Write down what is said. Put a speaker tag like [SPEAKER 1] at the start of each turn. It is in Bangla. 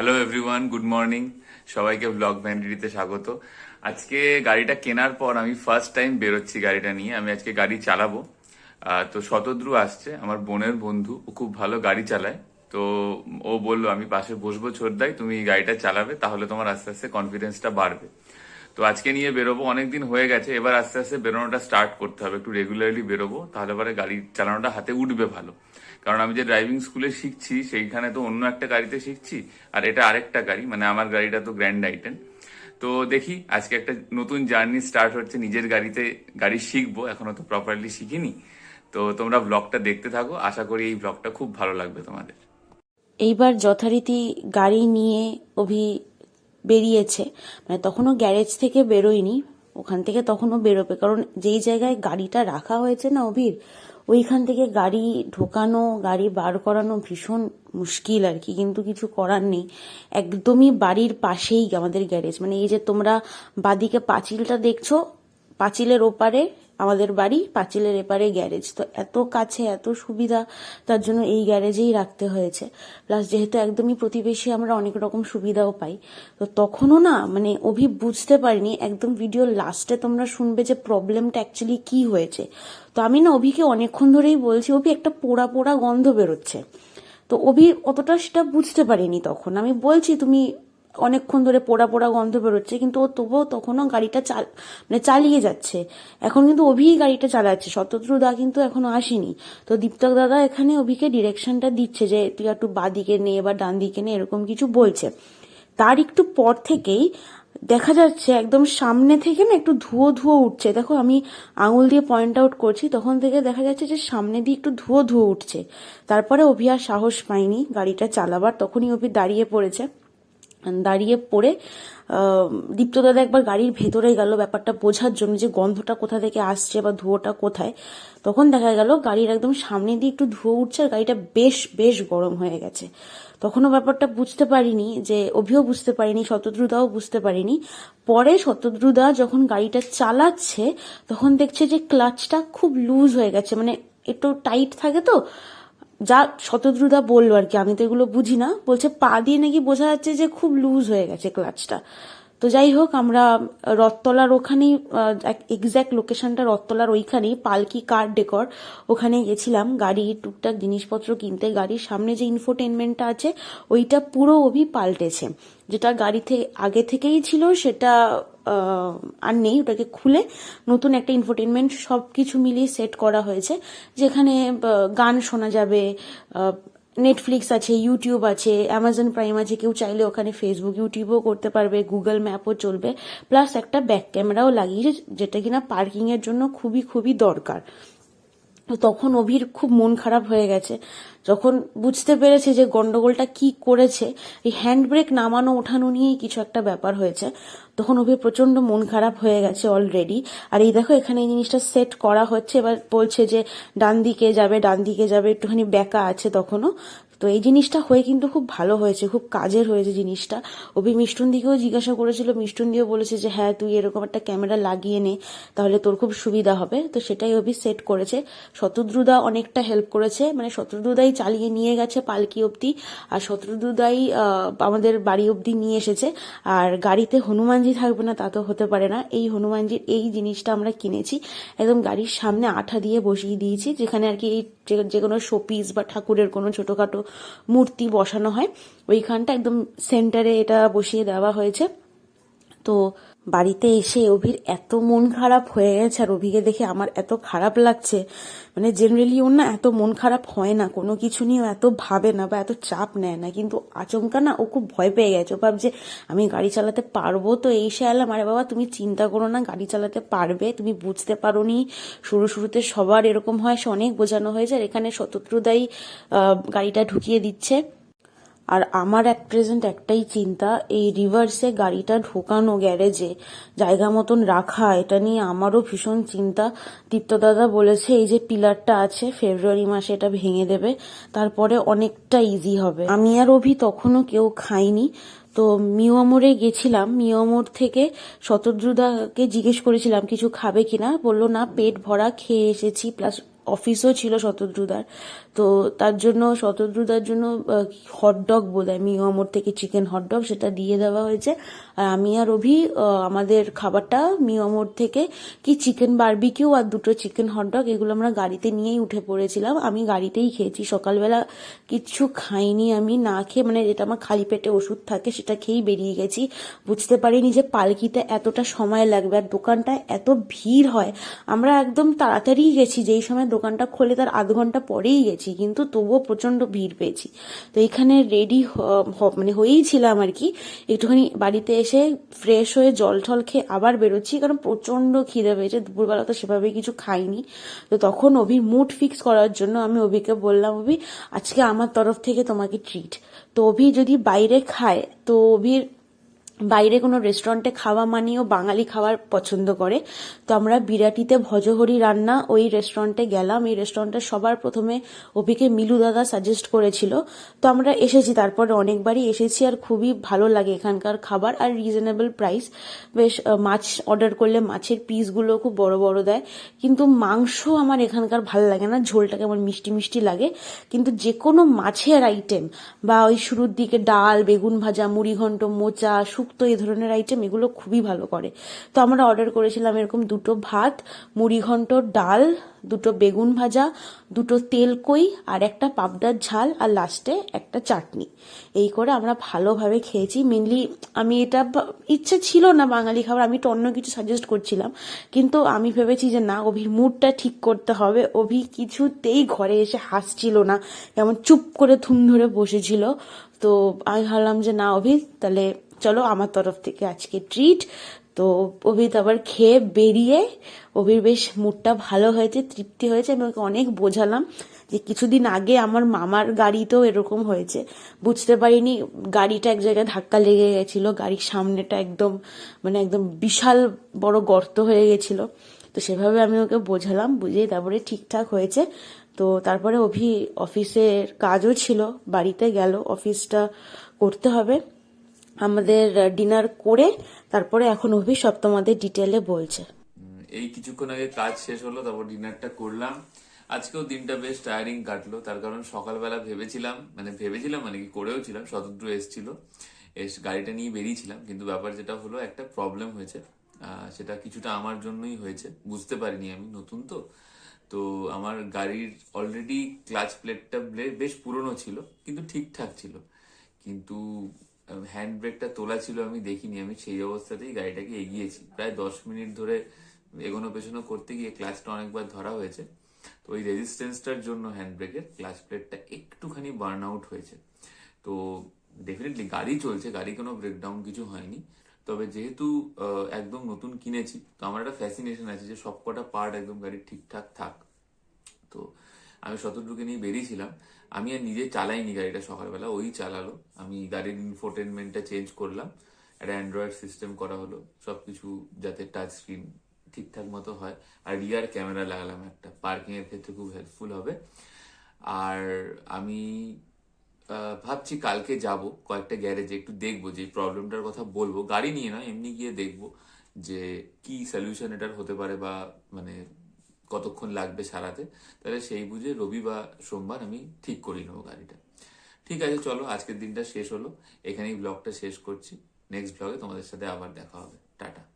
[SPEAKER 1] হ্যালো এভরিওয়ান গুড মর্নিং সবাইকে ব্লগ ভ্যান্ডিটিতে স্বাগত। আজকে গাড়িটা কেনার পর আমি ফার্স্ট টাইম বেরোচ্ছি গাড়িটা নিয়ে। আমি আজকে গাড়ি চালাবো। তো শতদ্রু আসছে। আমার বোনের বন্ধু, ও খুব ভালো গাড়ি চালায়। তো ও বলল, আমি পাশে বসবো ছোটদাই, তুমি গাড়িটা চালাবে, তাহলে তোমার আস্তে আস্তে কনফিডেন্সটা বাড়বে। তো আজকে নিয়ে বেরোবো। অনেকদিন হয়ে গেছে। এবার আস্তে আস্তে বেরোনোটা স্টার্ট করতে হবে। একটু রেগুলারলি বেরোবো, তাহলে পরে গাড়ি চালানোটা হাতে উঠবে ভালো। কারণ আমি যে ড্রাইভিং স্কুলে শিখছি, সেইখানে তো অন্য একটা গাড়িতে শিখছি, আর এটা আরেকটা গাড়ি মানে আমার গাড়িটা তো গ্র্যান্ড আইটেন তো দেখি, আজকে একটা নতুন জার্নি স্টার্ট হচ্ছে, নিজের গাড়িতে গাড়ি শিখব, এখনও তো প্রপারলি শিখিনি। তো তোমরা ব্লগটা দেখতে থাকো, আশা করি এই ব্লগটা খুব ভালো লাগবে তোমাদের।
[SPEAKER 2] এইবার যথারীতি গাড়ি নিয়ে অভি বেরিয়েছে মানে তখনও গ্যারেজ থেকে বেরোয়নি ওখান থেকে তখনও বেরোবে। কারণ যেই জায়গায় গাড়িটা রাখা হয়েছে না অভির, ওইখান থেকে গাড়ি ঢোকানো, গাড়ি বার করানো ভীষণ মুশকিল আর কি। কিন্তু কিছু করার নেই। একদমই বাড়ির পাশেই আমাদের গ্যারেজ। মানে এই যে তোমরা বাদিকে পাঁচিলটা দেখছ, পাঁচিলের ওপারে আমাদের বাড়ি পাঁচিলের এপারে গ্যারেজ। তো এত কাছে, এত সুবিধা, তার জন্য এই গ্যারেজেই রাখতে হয়েছে। প্লাস যেহেতু একদমই প্রতিবেশী, আমরা অনেক রকম সুবিধাও পাই। তো তখনও না মানে অভি বুঝতে পারিনি, একদম ভিডিও লাস্টে তোমরা শুনবে যে প্রবলেমটা অ্যাকচুয়ালি কি হয়েছে। তো আমি না অভিকে অনেকক্ষণ ধরেই বলছি, অভি, একটা পোড়া পোড়া গন্ধ বেরোচ্ছে। তো অভি অতটা সেটা বুঝতে পারিনি তখন। আমি বলছি, তুমি অনেকক্ষণ ধরে পোড়া পোড়া গন্ধ বেরোচ্ছে, কিন্তু ও তবুও তখনও গাড়িটা চাল মানে চালিয়ে যাচ্ছে। এখন কিন্তু অভিই গাড়িটা চালাচ্ছে। শতদ্রু দা কিন্তু এখনও আসেনি। তো দীপ্তক দাদা এখানে অভিকে ডিরেকশনটা দিচ্ছে যে, তুই একটু বাদিকে নে বা ডান দিকে নে, এরকম কিছু বলছে। তার একটু পর থেকেই দেখা যাচ্ছে একদম সামনে থেকে না একটু ধুয়ো ধুয়ো উঠছে। দেখো আমি আঙুল দিয়ে পয়েন্ট আউট করছি, তখন থেকে দেখা যাচ্ছে যে সামনে দিয়ে একটু ধুয়ো ধুয়ো উঠছে। তারপরে অভি আর সাহস পায়নি গাড়িটা চালাবার, তখনই অভি দাঁড়িয়ে পড়েছে। দাঁড়িয়ে পড়ে আহ, দীপ্ত দাদা একবার গাড়ির ভেতরে গেল ব্যাপারটা বোঝার জন্য যে গন্ধটা কোথা থেকে আসছে বা ধুয়োটা কোথায়। তখন দেখা গেল গাড়ির একদম সামনে দিয়ে একটু ধুয়ো উঠছে আর গাড়িটা বেশ বেশ গরম হয়ে গেছে। তখনও ব্যাপারটা বুঝতে পারিনি যে অভিও বুঝতে পারিনি শতদ্রুদাও বুঝতে পারিনি। পরে শতদ্রুদা যখন গাড়িটা চালাচ্ছে তখন দেখছে যে ক্লাচটা খুব লুজ হয়ে গেছে মানে একটু টাইট থাকে তো যা শতদ্রুদা বলল আর কি, আমি তো এগুলো বুঝি না বলছে পা দিয়ে নাকি বোঝা যাচ্ছে যে খুব লুজ হয়ে গেছে ক্লাচটা তো যাই হোক আমরা রথতলার ওখানেই এক্স্যাক্ট লোকেশনটা রথতলার ওইখানেই, পালকি কার ডেকর ওখানে গেছিলাম। গাড়ি, টুকটাক জিনিসপত্র কিনতে, গাড়ির সামনে যে ইনফোটেনমেন্টটা আছে, ওইটা পুরো অভি পাল্টেছে। যেটা গাড়িতে আগে থেকেই ছিল, সেটা আর নেই, ওটাকে খুলে নতুন একটা ইনফোটেনমেন্ট সব কিছু মিলিয়ে সেট করা হয়েছে, যেখানে গান শোনা যাবে নেটফ্লিক্স আছে ইউটিউব আছে অ্যামাজন প্রাইম আছে, কেউ চাইলে ওখানে ফেসবুক ইউটিউবও করতে পারবে গুগল ম্যাপও চলবে প্লাস একটা ব্যাক ক্যামেরাও লাগিয়েছে যেটা কিনা পার্কিংয়ের জন্য খুবই খুবই দরকার। তো তখন অভির খুব মন খারাপ হয়ে গেছে। যখন বুঝতে পেরেছে যে গন্ডগোলটা কি করেছে, এই হ্যান্ড ব্রেক নামানো, ওঠানো নিয়েই কিছু একটা ব্যাপার হয়েছে, তখন অভির প্রচণ্ড মন খারাপ হয়ে গেছে অলরেডি আর এই দেখো, এখানে এই জিনিসটা সেট করা হচ্ছে। এবার বলছে যে ডান দিকে যাবে, ডান দিকে যাবে, একটুখানি ব্যাকা আছে তখনও। তো এই জিনিসটা হয়ে কিন্তু খুব ভালো হয়েছে, খুব কাজের হয়েছে জিনিসটা। অভি মিষ্টুন দিকেও জিজ্ঞাসা করেছিল, মিষ্টুন দিয়েও বলেছে যে হ্যাঁ তুই এরকম একটা ক্যামেরা লাগিয়ে নে, তাহলে তোর খুব সুবিধা হবে। তো সেটাই অভি সেট করেছে। শতদ্রুদা অনেকটা হেল্প করেছে মানে শত্রুদাই চালিয়ে নিয়ে গেছে পালকি অবধি, আর শত্রুদাই আমাদের বাড়ি অবধি নিয়ে এসেছে। আর গাড়িতে হনুমানজি থাকবে না, তা তো হতে পারে না। এই হনুমানজির এই জিনিসটা আমরা কিনেছি। একদম গাড়ির সামনে আঠা দিয়ে বসিয়ে দিয়েছি, যেখানে আর কি এই যে কোনো শোপিস বা ঠাকুরের কোনো ছোটোখাটো মূর্তি বসানো হয়। ওইখানটা একদম সেন্টারে এটা বসিয়ে দেওয়া হয়েছে। তো বাড়িতে এসে অভির এত মন খারাপ হয়ে গেছে আর অভিকে দেখে আমার এত খারাপ লাগছে। মানে জেনারেলি ওর না এত মন খারাপ হয় না কোনো কিছু নিয়েও এত ভাবে না বা এত চাপ নেয় না। কিন্তু আচমকা না ও খুব ভয় পেয়ে গেছে। ও ভাবছে আমি গাড়ি চালাতে পারব তো এই সে এলাম আরে বাবা তুমি চিন্তা করো না গাড়ি চালাতে পারবে। তুমি বুঝতে পারো নি শুরু শুরুতে সবার এরকম হয় সে অনেক বোঝানো হয়েছে। আর এখানে শতদ্রুদাই আহ, গাড়িটা ঢুকিয়ে দিচ্ছে। আর আমার এক প্রেজেন্ট একটাই চিন্তা, এই রিভার্সে গাড়িটা ঢোকানো গ্যারেজে জায়গা মতন রাখা, এটা নিয়ে আমারও ভীষণ চিন্তা। দীপ্ত দাদা বলেছে, এই যে পিলারটা আছে ফেব্রুয়ারি মাসে এটা ভেঙে দেবে, তারপরে অনেকটা ইজি হবে। আমি আর অভি তখনও কেউ খাইনি, তো মিওমোরে গেছিলাম মিওমোর থেকে শতদ্রুদাকে জিজ্ঞেস করেছিলাম, কিছু খাবে কিনা? বলল, না, পেট ভরা, খেয়ে এসেছি প্লাস অফিসও ছিল শতদ্রুদার। তো তার জন্য, শতদ্রুদার জন্য হটডগ বোধ হয় মিয়ামোর থেকে চিকেন হটডগ সেটা দিয়ে দেওয়া হয়েছে। আর আমি আর অভি আমাদের খাবারটা মিয়ামোর থেকে কি চিকেন বারবিকিউ আর দুটো চিকেন হটডগ এগুলো আমরা গাড়িতে নিয়েই উঠে পড়েছিলাম। আমি গাড়িতেই খেয়েছি। সকালবেলা কিচ্ছু খাইনি আমি, না খেয়ে মানে যেটা আমার খালি পেটে ওষুধ থাকে সেটা খেয়েই বেরিয়ে গেছি। বুঝতে পারিনি যে পালকিতে এতটা সময় লাগবে আর দোকানটা এত ভিড় হয়। আমরা একদম তাড়াতাড়ি গেছি, যেই সময় দোকানটা খোলে তার আধ ঘণ্টা পরেই গেছি, কিন্তু তবুও প্রচণ্ড ভিড় পেয়েছি। তো এখানে রেডি মানে হয়েই ছিলাম আর কি। একটুখানি বাড়িতে এসে ফ্রেশ হয়ে জল টল খেয়ে আবার বেরোচ্ছি, কারণ প্রচণ্ড খিদে পেয়েছে। দুপুরবেলা তো সেভাবে কিছু খাইনি। তো তখন অভির মুড ফিক্স করার জন্য আমি অভিকে বললাম, অভি, আজকে আমার তরফ থেকে তোমাকে ট্রিট তো অভি যদি বাইরে খায়, তো অভির বাইরে কোনো রেস্টুরেন্টে খাওয়া মানেও বাঙালি খাবার পছন্দ করে। তো আমরা বিরাটিতে ভজহরি রান্না ওই রেস্টুরেন্টে গেলাম। এই রেস্টুরেন্টে সবার প্রথমে অভিকে মিলু দাদা সাজেস্ট করেছিল। তো আমরা এসেছি, তারপরে অনেকবারই এসেছি আর খুবই ভালো লাগে এখানকার খাবার আর রিজনেবল প্রাইস বেশ মাছ অর্ডার করলে মাছের পিসগুলো খুব বড় বড় দেয়। কিন্তু মাংস আমার এখানকার ভালো লাগে না ঝোলটাকে আমার মিষ্টি মিষ্টি লাগে। কিন্তু যে কোনো মাছের আইটেম বা ওই শুরুর দিকে ডাল, বেগুন ভাজা মুড়ি ঘন্ট মোচা শুক্তো এই ধরনের আইটেম এগুলো খুবই ভালো করে। তো আমরা অর্ডার করেছিলাম এরকম দুটো ভাত, মুড়ি ঘন্ট, ডাল, দুটো বেগুন ভাজা, দুটো তেল কই, আর একটা পাবডার ঝাল, আর লাস্টে একটা চাটনি। এই করে আমরা ভালোভাবে খেয়েছি। মেনলি আমি এটা ইচ্ছে ছিল না বাঙালি খাবার, আমি তো অন্য কিছু সাজেস্ট করছিলাম। কিন্তু আমি ভেবেছি যে না, অভির মুডটা ঠিক করতে হবে। অভি কিছুতেই ঘরে এসে হাসছিল না। কেমন চুপ করে থুম ধরে বসেছিল। তো আমি ভাবলাম যে না, অভি, তাহলে চলো আমার তরফ থেকে আজকে ট্রিট তো অভিত আবার খেয়ে বেরিয়ে, অভির বেশ মুডটা ভালো হয়েছে, তৃপ্তি হয়েছে। আমি ওকে অনেক বোঝালাম যে কিছুদিন আগে আমার মামার গাড়িতেও এরকম হয়েছে। বুঝতে পারিনি, গাড়িটা এক জায়গায় ধাক্কা লেগে গেছিল, গাড়ির সামনেটা একদম মানে একদম বিশাল বড় গর্ত হয়ে গেছিল। তো সেভাবে আমি ওকে বোঝালাম, বুঝিয়ে তারপরে ঠিকঠাক হয়েছে। তো তারপরে অভি অফিসের কাজও ছিল, বাড়িতে গেল, অফিসটা করতে হবে। আমাদের ডিনার করে তারপরে এখন অভি সব তোমাদের ডিটেলে বলছে।
[SPEAKER 1] এই কিছুক্ষণ আগে কাজ শেষ হলো, তারপর ডিনারটা করলাম। আজকেও দিনটা বেশ টায়ারিং কাটলো, তার কারণ সকালবেলা ভেবেছিলাম মানে ভেবেছিলাম মানে কি করেও ছিলাম, শতদ্র এসছিল। এস, গাড়িটা নিয়ে বেরিয়েছিলাম, কিন্তু ব্যাপার যেটা হলো, একটা প্রবলেম হয়েছে। সেটা কিছুটা আমার জন্যই হয়েছে, বুঝতে পারিনি আমি, নতুন তো। তো আমার গাড়ির অলরেডি ক্লাচ প্লেটটা বেশ পুরনো ছিল, কিন্তু ঠিকঠাক ছিল। কিন্তু হ্যান্ড ব্রেকটা তোলা ছিল, আমি দেখিনি। আমি সেই অবস্থাতেই গাড়িটাকে এগিয়েছি। প্রায় দশ মিনিট ধরে এগোনো পেছনো করতে গিয়ে ক্লাচটা অনেকবার ধরা হয়েছে। তো ওই রেজিস্ট্যান্সটার জন্য হ্যান্ড ব্রেকের ক্লাচ প্লেটটা একটুখানি বার্ন আউট হয়েছে। তো ডেফিনেটলি গাড়ি চলছে, গাড়ি কোনো ব্রেকডাউন কিছু হয়নি। তবে যেহেতু একদম নতুন কিনেছি, তো আমার একটা ফ্যাসিনেশন আছে যে সবকটা পার্ট একদম গাড়ির ঠিকঠাক থাক। তো আমি নিয়ে বেরিয়েছিলাম। আমি আর নিজে চালাইনি গাড়িটা সকালবেলা, ওই চালালো। আমি গাড়ির ইনফোটেনমেন্টটা চেঞ্জ করলাম। একটা অ্যান্ড্রয়েড সিস্টেম করা হলো। সবকিছু যাতে টাচ স্ক্রিন ঠিকঠাক মতো হয়। আর রিয়ার ক্যামেরা লাগালাম একটা। পার্কিং এর ক্ষেত্রে খুব হেল্পফুল হবে। আর আমি ভাবছি কালকে যাব কয়েকটা গ্যারেজে একটু দেখব। যে প্রবলেমটার কথা বলব। গাড়ি নিয়ে নয়, এমনি গিয়ে দেখব যে কি সলিউশন এটার হতে পারে বা মানে কতক্ষণ লাগবে সারাতে, তাহলে সেই বুঝে রবি বা সোমবার আমি ঠিক করে নেব গাড়িটা। ঠিক আছে, চলো, আজকের দিনটা শেষ হলো। এখানেই ব্লগটা শেষ করছি। নেক্সট ব্লগে তোমাদের সাথে আবার দেখা হবে। টাটা।